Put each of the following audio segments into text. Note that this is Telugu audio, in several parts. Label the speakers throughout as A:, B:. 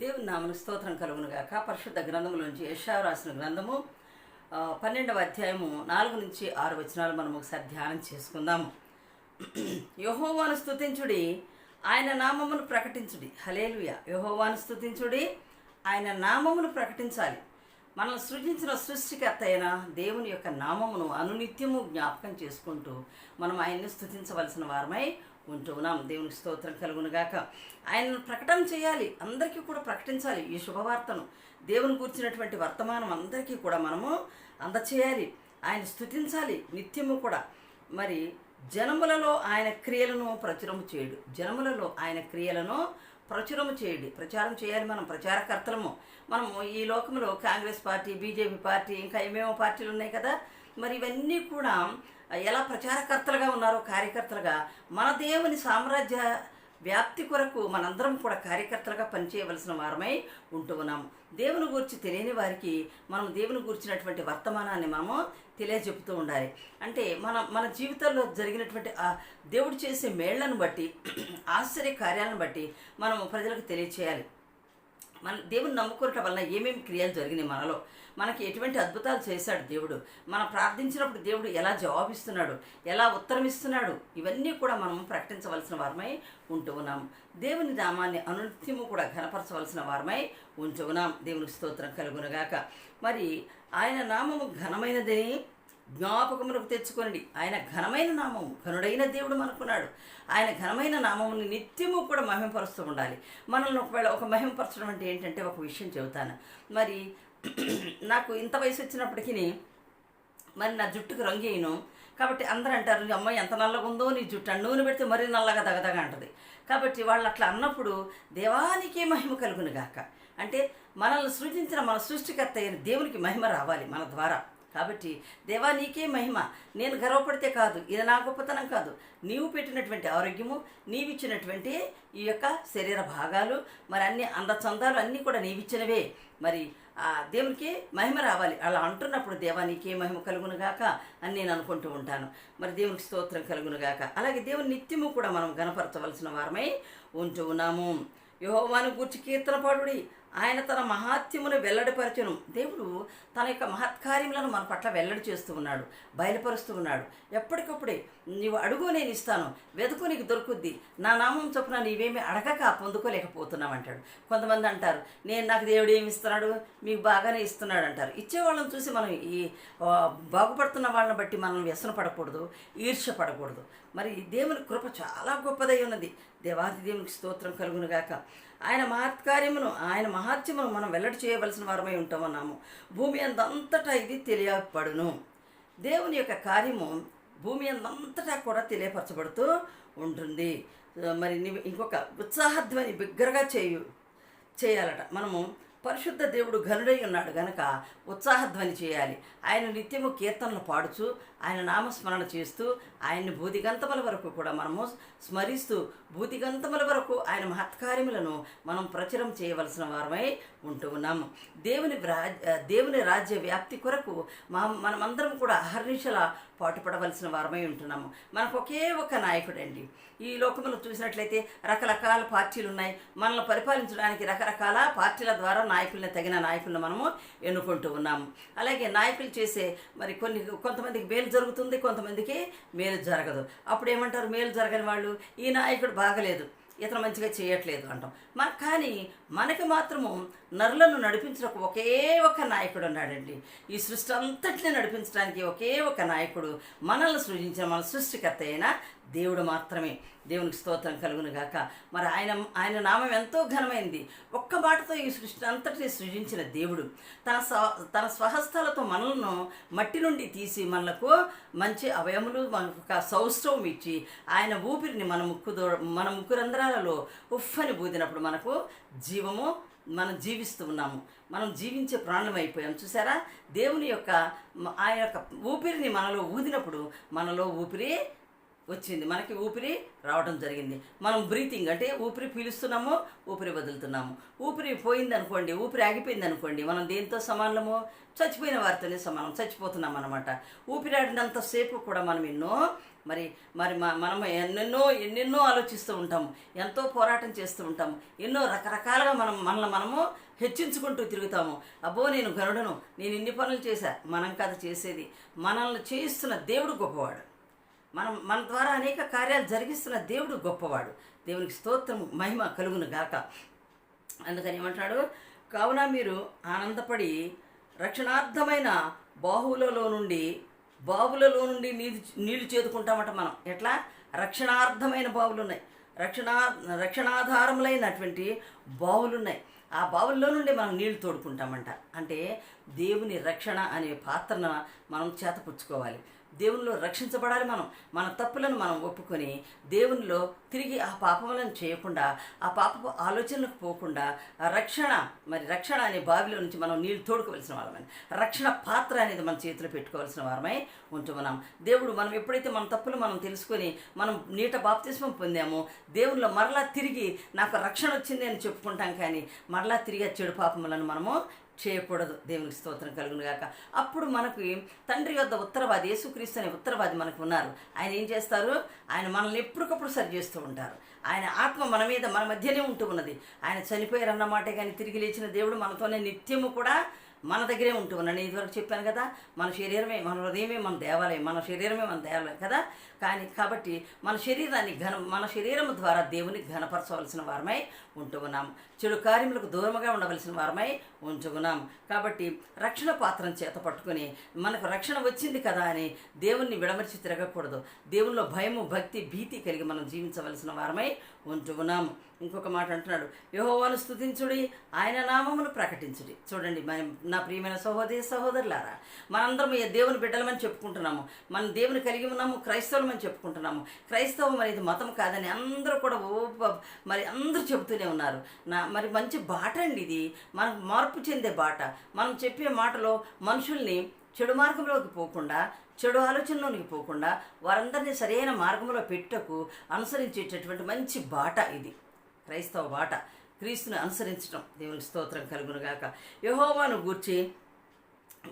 A: దేవుని నామను స్తోత్రం కలుగునుగాక. పరిశుద్ధ గ్రంథములోంచి యశావు రాసిన గ్రంథము పన్నెండవ అధ్యాయము నాలుగు నుంచి ఆరు వచనాలు మనం ఒకసారి ధ్యానం చేసుకుందాము. యహోవాను స్థుతించుడి ఆయన నామమును ప్రకటించుడి. హలేలుయ యహోవాను స్థుతించుడి ఆయన నామమును ప్రకటించాలి. మనల్ని సృజించిన సృష్టికర్త అయిన దేవుని యొక్క నామమును అనునిత్యము జ్ఞాపకం చేసుకుంటూ మనం ఆయన్ని స్థుతించవలసిన వారమై ఉంటూ ఉన్నాం దేవునికి స్తోత్రం కలుగునుగాక. ఆయనను ప్రకటన చేయాలి. అందరికీ కూడా ప్రకటించాలి ఈ శుభవార్తను. దేవుని కూర్చున్నటువంటి వర్తమానం అందరికీ కూడా మనము అందచేయాలి. ఆయన స్తుతించాలి నిత్యము కూడా. మరి జనములలో ఆయన క్రియలను ప్రచురము చేయడు. జనములలో ఆయన క్రియలను ప్రచురము చేయండి. ప్రచారం చేయాలి మనం. ప్రచారకర్తలము. మనము ఈ లోకంలో కాంగ్రెస్ పార్టీ బీజేపీ పార్టీ ఇంకా ఏమేమో పార్టీలు ఉన్నాయి కదా. మరి ఇవన్నీ కూడా ఎలా ప్రచారకర్తలుగా ఉన్నారో కార్యకర్తలుగా మన దేవుని సామ్రాజ్య వ్యాప్తి కొరకు మనందరం కూడా కార్యకర్తలుగా పనిచేయవలసిన వారమై ఉంటూ ఉన్నాము. దేవుని గురించి తెలియని వారికి మనం దేవుని గురించినటువంటి వర్తమానాన్ని మనము తెలియజెపుతూ ఉండాలి. అంటే మన మన జీవితంలో జరిగినటువంటి ఆ దేవుడు చేసే మేళ్ళను బట్టి ఆశ్చర్య కార్యాలను బట్టి మనము ప్రజలకు తెలియచేయాలి. మన దేవుని నమ్ముకోవటం వలన ఏమేమి క్రియలు జరిగినాయి మనలో? మనకి ఎటువంటి అద్భుతాలు చేశాడు దేవుడు? మనం ప్రార్థించినప్పుడు దేవుడు ఎలా జవాబిస్తున్నాడు? ఎలా ఉత్తరం ఇస్తున్నాడు ఇవన్నీ కూడా మనం ప్రకటించవలసిన వారమై ఉంటూ ఉన్నాం. దేవుని నామాన్ని అనునిత్యము కూడా ఘనపరచవలసిన వారమై ఉంటూ ఉన్నాం. స్తోత్రం కలుగునగాక మరి ఆయన నామము ఘనమైనదని జ్ఞాపకములకు తెచ్చుకొనండి. ఆయన ఘనమైన నామము ఘనుడైన దేవుడు మనకున్నాడు. ఆయన ఘనమైన నామముని నిత్యము కూడా మహిమపరుస్తూ ఉండాలి. మనల్ని ఒకవేళ ఒక మహిమపరచడం అంటే ఏంటంటే ఒక విషయం చెబుతాను. మరి నాకు ఇంత వయసు వచ్చినప్పటికీ మరి నా జుట్టుకు రంగు వేయను. కాబట్టి అందరూ అంటారు "నీ అమ్మాయి ఎంత నల్లగా ఉందో నీ జుట్టు నూనె పెడితే మరీ నల్లగా దగదగ అంటది. కాబట్టి వాళ్ళు అట్లా అన్నప్పుడు దేవానికి మహిమ కలుగును గాక. అంటే మనల్ని సృజించిన మన సృష్టికర్త అయిన దేవునికి మహిమ రావాలి మన ద్వారా. కాబట్టి దేవా నీకే మహిమ. నేను గర్వపడితే కాదు. ఇది నా గొప్పతనం కాదు. నీవు పెట్టినటువంటి ఆరోగ్యము నీవిచ్చినటువంటి ఈ యొక్క శరీర భాగాలు మరి అన్ని అందచందాలు అన్నీ కూడా నీవిచ్చినవే. మరి ఆ దేవునికి మహిమ రావాలి. అలా అంటున్నప్పుడు దేవా నీకే మహిమ కలుగునుగాక అని నేను అనుకుంటూ ఉంటాను. మరి దేవునికి స్తోత్రం కలుగునుగాక అలాగే దేవుని నిత్యము కూడా మనం గనపరచవలసిన వారమై ఉంటూ ఉన్నాము. యోహోవాను గూర్చి కీర్తన పాడుడి. ఆయన తన మహాత్యమును వెల్లడిపరచును. దేవుడు తన యొక్క మహత్కార్యములను మన పట్ల వెల్లడి చేస్తూ ఉన్నాడు బయలుపరుస్తూ ఉన్నాడు. ఎప్పటికప్పుడే నీవు అడుగు నేను ఇస్తాను వెతుకు నీకు దొరుకుద్ది. నా నామం చొప్పున నీవేమి అడగక పొందుకోలేకపోతున్నావు అంటాడు. కొంతమంది అంటారు నేను నాకు దేవుడు ఏమి ఇస్తున్నాడు? మీకు బాగానే ఇస్తున్నాడు అంటారు. ఇచ్చేవాళ్ళని చూసి మనం ఈ బాగుపడుతున్న వాళ్ళని బట్టి మనం వ్యసన పడకూడదు ఈర్ష్య పడకూడదు. మరి దేవుని కృప చాలా గొప్పదై ఉన్నది. దేవాది దేవునికి స్తోత్రం కలుగునుగాక. ఆయన మహత్కార్యమును ఆయన మహాత్యమును మనం వెల్లడి చేయవలసిన వారమై ఉంటామన్నాము. భూమి అందంతటా ఇది తెలియపడును. దేవుని యొక్క కార్యము భూమి అందంతటా కూడా తెలియపరచబడుతూ ఉంటుంది. మరి ఇంకొక ఉత్సాహధ్వని బిగ్గరగా చేయు చేయాలట. మనము పరిశుద్ధ దేవుడు ఘనుడై ఉన్నాడు గనక ఉత్సాహధ్వని చేయాలి. ఆయన నిత్యము కీర్తనలు పాడుచు ఆయన నామస్మరణ చేస్తూ ఆయన్ని భూతిగంతముల వరకు కూడా మనము స్మరిస్తూ భూతిగంతముల వరకు ఆయన మహత్కార్యములను మనం ప్రచురం చేయవలసిన వారమై ఉంటూ ఉన్నాము దేవుని దేవుని రాజ్య వ్యాప్తి కొరకు మా మనమందరం కూడా అహర్నిశల పాటుపడవలసిన వారమై ఉంటున్నాము. మనకు ఒకే ఒక నాయకుడండి. ఈ లోకంలో చూసినట్లయితే రకరకాల పార్టీలు ఉన్నాయి మనల్ని పరిపాలించడానికి రకరకాల పార్టీల ద్వారా నాయకుల్ని తగిన నాయకులను మనము ఎన్నుకుంటూ ఉన్నాము. అలాగే నాయకులు చేసే మరి కొన్ని కొంతమందికి మేలు జరుగుతుంది కొంతమందికి మేలు జరగదు. అప్పుడు ఏమంటారు? మేలు జరగని వాళ్ళు ఈ నాయకుడు బాగలేదు ఇతను మంచిగా చేయట్లేదు అంటాం. మన కానీ మనకి మాత్రము నరులను నడిపించడానికి ఒకే ఒక నాయకుడు ఉన్నాడండి. ఈ సృష్టి అంతటిని నడిపించడానికి ఒకే ఒక నాయకుడు మనల్ని సృజించిన మన సృష్టికర్త అయిన దేవుడు మాత్రమే. దేవునికి స్తోత్రం కలుగును గాక. మరి ఆయన ఆయన నామం ఎంతో ఘనమైంది. ఒక్క మాటతో ఈ సృష్టి అంతటిని సృజించిన దేవుడు. తన స్వ తన స్వహస్తాలతో మనలను మట్టి నుండి తీసి మనలకు మంచి అవయములు మనకు ఒక సౌష్ఠవం ఇచ్చి ఆయన ఊపిరిని మన ముక్కు దో మన ముక్కు రంధ్రాలలో ఉఫ్ఫని బూదినప్పుడు మనకు జీవము మనం జీవిస్తూ ఉన్నాము. మనం జీవించే ప్రాణం అయిపోయాం. చూసారా? దేవుని యొక్క మ- ఆయన యొక్క ఊపిరిని మనలో ఊదినప్పుడు మనలో ఊపిరి వచ్చింది. మనకి ఊపిరి రావడం జరిగింది. మనం బ్రీతింగ్ అంటే ఊపిరి పీలుస్తున్నాము ఊపిరి వదులుతున్నాము. ఊపిరి పోయింది అనుకోండి ఊపిరి ఆగిపోయింది అనుకోండి మనం దేంతో సమానము? చచ్చిపోయిన వారితోనే సమానం చచ్చిపోతున్నాం అనమాట ఊపిరాడినంతసేపు కూడా మనం ఎన్నో మరి మరి మనం ఎన్నెన్నో ఎన్నెన్నో ఆలోచిస్తూ ఉంటాము. ఎంతో పోరాటం చేస్తూ ఉంటాము. ఎన్నో రకరకాలుగా మనం మనల్ని మనము హెచ్చించుకుంటూ తిరుగుతాము. అబ్బో నేను గరుడను నేను ఇన్ని పనులు చేశా. మనం కాదు చేసేది. మనల్ని చేయిస్తున్న దేవుడు గొప్పవాడు. మనం మన ద్వారా అనేక కార్యాలు జరిగిస్తున్న దేవుడు గొప్పవాడు. దేవునికి స్తోత్రము మహిమ కలుగును గాక. అందుకని ఏమంటాడు? కావున మీరు ఆనందపడి రక్షణార్థమైన బాహువులలో నుండి బావులలో నుండి నీళ్ళు నీళ్ళు చేదుకుంటామట మనం. ఎట్లా? రక్షణార్థమైన బావులు ఉన్నాయి రక్షణా రక్షణాధారములైనటువంటి బావులు ఉన్నాయి ఆ బావుల్లో నుండి మనం నీళ్ళు తోడుకుంటామంట. అంటే దేవుని రక్షణ అనే పాత్రను మనం చేతపుచ్చుకోవాలి. దేవునిలో రక్షించబడాలి మనం మన తప్పులను మనం ఒప్పుకొని దేవునిలో తిరిగి ఆ పాపములను చేయకుండా ఆ పాపపు ఆలోచనలకు పోకుండా రక్షణ మరి రక్షణ అనే బావిలో నుంచి మనం నీళ్ళు తోడుకోవలసిన వాళ్ళమని రక్షణ పాత్ర అనేది మన చేతిలో పెట్టుకోవాల్సిన వారమై ఉంటున్నాం. దేవుడు మనం ఎప్పుడైతే మన తప్పులు మనం తెలుసుకొని మనం నీట బాప్తిస్మం పొందామో దేవునిలో మరలా తిరిగి నాకు రక్షణ వచ్చింది అని చెప్పుకుంటాం కానీ మరలా తిరిగి ఆ చెడు పాపములను మనము చేయకూడదు. దేవునికి స్తోత్రం కలుగును గాక. అప్పుడు మనకి తండ్రి యొద్ద ఉత్తరవాది యేసుక్రీస్తు అనే ఉత్తరవాది మనకు ఉన్నారు. ఆయన ఏం చేస్తారు? ఆయన మనల్ని ఎప్పటికప్పుడు సరి చేస్తూ ఉంటారు. ఆయన ఆత్మ మన మీద మన మధ్యనే ఉంటూ ఉన్నది. ఆయన చనిపోయారు అన్నమాట కానీ తిరిగి లేచిన దేవుడు మనతోనే నిత్యము కూడా మన దగ్గరే ఉంటున్నాను నేను ఇదివరకు చెప్పాను కదా మన శరీరమే మన హృదయమే మన దేవాలయం మన శరీరమే మన దేవాలయం కదా? కానీ కాబట్టి మన శరీరాన్ని ఘన మన శరీరం ద్వారా దేవుని ఘనపరచవలసిన వారమై ఉంటూ ఉన్నాం. చెడు కార్యములకు దూరంగా ఉండవలసిన వారమై ఉంచుకున్నాం కాబట్టి రక్షణ పాత్రను చేత పట్టుకొని మనకు రక్షణ వచ్చింది కదా అని దేవుణ్ణి విడమర్చి తిరగకూడదు. దేవుల్లో భయము భక్తి భీతి కలిగి మనం జీవించవలసిన వారమై ఉంటున్నాము ఇంకొక మాట అంటున్నాడు యహోవాను స్తుతించుడి ఆయన నామమును ప్రకటించుడి. చూడండి మన నా ప్రియమైన సహోదరి సహోదరులారా మనందరం ఈ దేవుని బిడ్డలమని చెప్పుకుంటున్నాము. మనం దేవుని కలిగి ఉన్నాము క్రైస్తవులమని చెప్పుకుంటున్నాము. క్రైస్తవం అనేది మతం కాదని అందరూ కూడా ఓ మరి అందరూ చెబుతూనే ఉన్నారు. నా మరి మంచి బాట అండి ఇది. మనకు మార్పు చెందే బాట. మనం చెప్పే మాటలో మనుషుల్ని చెడు మార్గంలోకి పోకుండా చెడు ఆలోచనలోనికి పోకుండా వారందరినీ సరైన మార్గంలో పెట్టకు అనుసరించేటటువంటి మంచి బాట ఇది. క్రైస్తవ బాట. క్రీస్తుని అనుసరించడం దేవునికి స్తోత్రం కలుగునుగాక. యహోవాను గూర్చి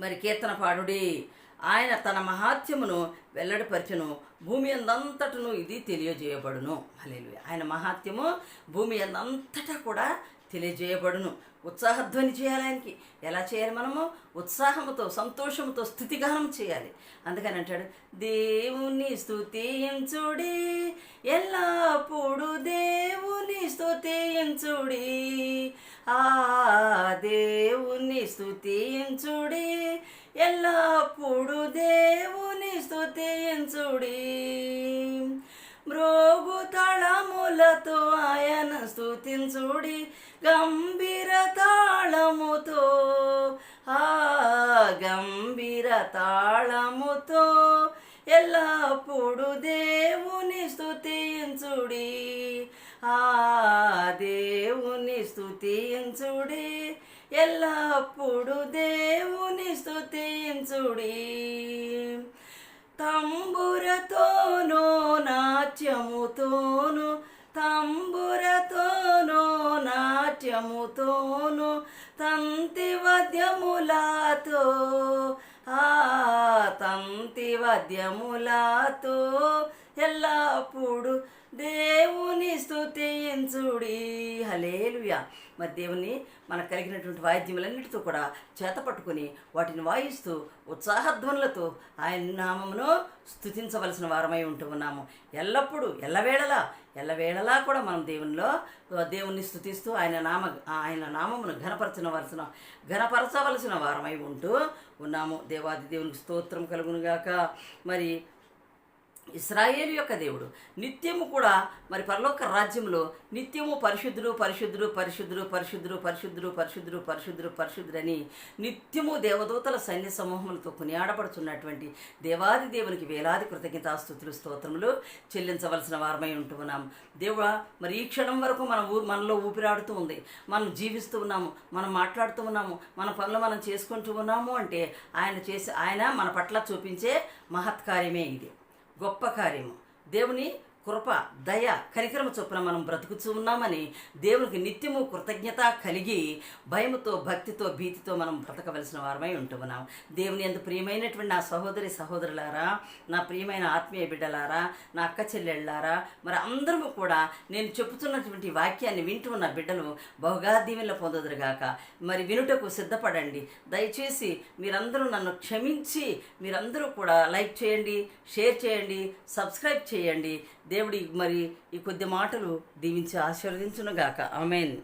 A: మరి కీర్తన పాడుడి. ఆయన తన మహాత్యమును వెల్లడిపరచును. భూమి అందంతటను ఇది తెలియజేయబడును. అలేలు ఆయన మహాత్యము భూమి అందంతటా కూడా తెలియజేయబడును. ఉత్సాహధ్వని చేయాలి ఆయనకి. ఎలా చేయాలి మనము? ఉత్సాహముతో సంతోషముతో స్థుతిగానం చేయాలి. అందుకని అంటాడు దేవుని స్థుతించుడి ఎల్లప్పుడు దేవుని స్థుతించుడి ఆ దేవుని స్థుతించుడి ఎల్లప్పుడు దేవుని స్థుతించుడి. తాళములతో ఆయన స్థుతించుడి గంభీర తాళముతో. ఆ గంభీర తాళముతో ఎల్లప్పుడు దేవుని స్థుతించుడి ఆ దేవుని స్థుతించుడి ఎల్లప్పుడు దేవుని స్థుతించుడి తంబురతోనో నాట్యముతోను నాట్యముతోను తంతి వద్యములాతో ఆ తంతి వద్యములాతో ఎల్లప్పుడు దేవుని స్థుతించుడి హలేలుయ మరి దేవుని మనకు కలిగినటువంటి వాయిద్యములన్నిటితో కూడా చేత పట్టుకుని వాటిని వాయిస్తూ ఉత్సాహధ్వనులతో ఆయన నామమును స్థుతించవలసిన వారమై ఉంటూ ఉన్నాము. ఎల్లప్పుడూ ఎల్లవేళలా ఎల్లవేళలా కూడా మనం దేవునిలో దేవుణ్ణి స్థుతిస్తూ ఆయన నామ ఆయన నామమును ఘనపరచవలసిన ఘనపరచవలసిన వారమై ఉంటూ ఉన్నాము. దేవాది దేవునికి స్తోత్రం కలుగునుగాక. మరి ఇస్రాయేల్ యొక్క దేవుడు. నిత్యము కూడా మరి పరలోక రాజ్యంలో నిత్యము పరిశుద్ధుడు పరిశుద్ధుడు పరిశుద్ధుడు పరిశుద్ధుడు పరిశుద్ధుడు పరిశుద్ధుడు పరిశుద్ధుడు పరిశుద్ధుడని నిత్యము దేవదూతల సైన్య సమూహములతో కొనియాడబడుతున్నటువంటి దేవాది దేవునికి వేలాది కృతజ్ఞతాస్తుతులు స్తోత్రములు. చెల్లించవలసిన వారమై ఉంటున్నాం. దేవుడా మరి ఈ క్షణం వరకు మన ఊరు మనలో ఊపిరాడుతూ ఉంది. మనం జీవిస్తూ ఉన్నాము మనం మాట్లాడుతూ ఉన్నాము మన పనులు మనం చేసుకుంటూ ఉన్నాము అంటే ఆయన చేసి ఆయన మన పట్ల చూపించే మహత్కార్యమే ఇది. గొప్ప కార్యము. దేవుని కృప దయ కనికరమ చొప్పున మనం బ్రతుకుతూ ఉన్నామని దేవునికి నిత్యము కృతజ్ఞత కలిగి భయముతో భక్తితో భీతితో మనం బ్రతకవలసిన వారమై ఉంటున్నాం. దేవుని ఎంత ప్రియమైనటువంటి నా సహోదరి సహోదరులారా నా ప్రియమైన ఆత్మీయ బిడ్డలారా నా అక్క చెల్లెళ్ళారా మరి అందరము కూడా నేను చెప్పుతున్నటువంటి వాక్యాన్ని వింటూ ఉన్న బిడ్డలు బహుగా దీవెనలు పొందదురుగాక. మరి వినుటకు సిద్ధపడండి. దయచేసి మీరందరూ నన్ను క్షమించి మీరందరూ కూడా లైక్ చేయండి షేర్ చేయండి సబ్స్క్రైబ్ చేయండి. దేవుడి మరి ఈ కొద్ది మాటలు దీవించి ఆశీర్వదించునుగాక. ఆమెన్.